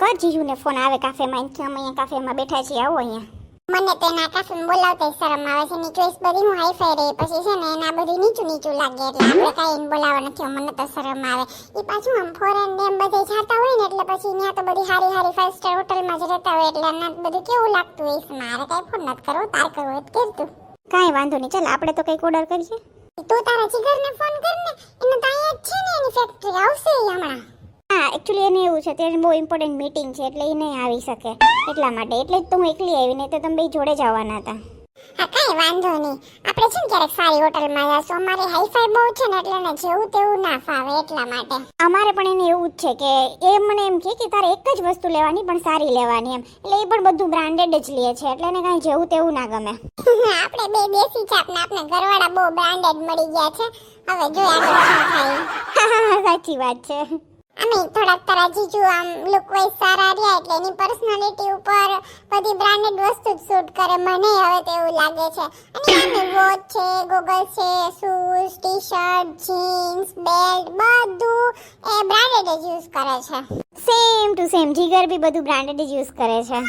કર જીજુને ફોન આવે કાફેમાં એમ કે અમે અહીંયા કાફેમાં બેઠા છીએ આવો અહીંયા. મને તો એના કાફીમાં બોલાવતા શરમ આવે છે એની ચોઈસ બધી હું હાઈફાઈ રહી પછી છે ને એના બધી નીચું નીચું લાગે એટલે આપણે કાંઈ એને બોલાવવા નથી મને તો શરમ આવે. એ પાછું આમ ફોરેન ને એમ બધે જાતા હોય ને એટલે પછી ત્યાં તો બધી હારી હારી ફાઈવ સ્ટાર હોટલમાં જ રહેતા હોય એટલે એના બધું કેવું લાગતું હોય મારે કાંઈ ફોન નથી કરવો તાર કરવો હોય તો તું. કાંઈ વાંધો નહીં ચાલ આપણે તો કંઈક ઓર્ડર કરીએ. તું તારા જીગરને ફોન કર ને એને તો અહીંયા જ છે ને એની ફેક્ટરી આવશે હમણાં. હા એકચ્યુઅલી એને એવું છે તેને બહુ ઇમ્પોર્ટન્ટ મીટિંગ છે એટલે એ નહીં આવી શકે એટલા માટે. એટલે જ તો હું એકલી આવી નહીં તો તમે બે જોડે જ આવવાના હતા. હા કાંઈ વાંધો નહીં. આપણે છે ને ક્યારેક સારી હોટલમાં જશું. અમારે હાઈફાઈ બહુ છે ને એટલે ને જેવું તેવું ના ફાવે એટલા માટે. અમારે પણ એને એવું જ છે કે એ મને એમ કહે કે તારે એક જ વસ્તુ લેવાની પણ સારી લેવાની એમ. એટલે એ પણ બધું બ્રાન્ડેડ જ લે છે એટલે એને કાંઈ જેવું તેવું ના ગમે. આપણે બે દેશી છાપને આપણે ઘરવાળા બહુ બ્રાન્ડેડ મળી ગયા છે. હવે જોઈએ આગળ શું થાય. સાચી વાત છે. અમે થોડાક તારા જીજુ આમ લુક વાઇઝ સારા રહ્યા એટલે એની પર્સનાલિટી ઉપર બધી બ્રાન્ડેડ વસ્તુ જ શૂટ કરે. મને હવે તો એવું લાગે છે. અને આમે વોચ છે ગોગલ છે shoes T shirt jeans belt બધું એ બ્રાન્ડેડ જ યુઝ કરે છે. સેમ ટુ સેમ જીગર બી બધું બ્રાન્ડેડ જ યુઝ કરે છે.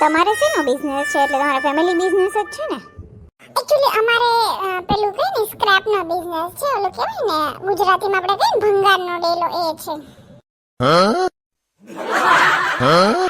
તમારે શેનો બિઝનેસ છે? એટલે તમારા ફેમિલી બિઝનેસ જ છે ને? એકચ્યુઅલી અમારે પેલું કઈ ને સ્ક્રેપનો બિઝનેસ છે. ઓલું કહેવાય ને ગુજરાતીમાં આપણે કઈ ભંગારનો ડેલો એ છે. Huh? Huh?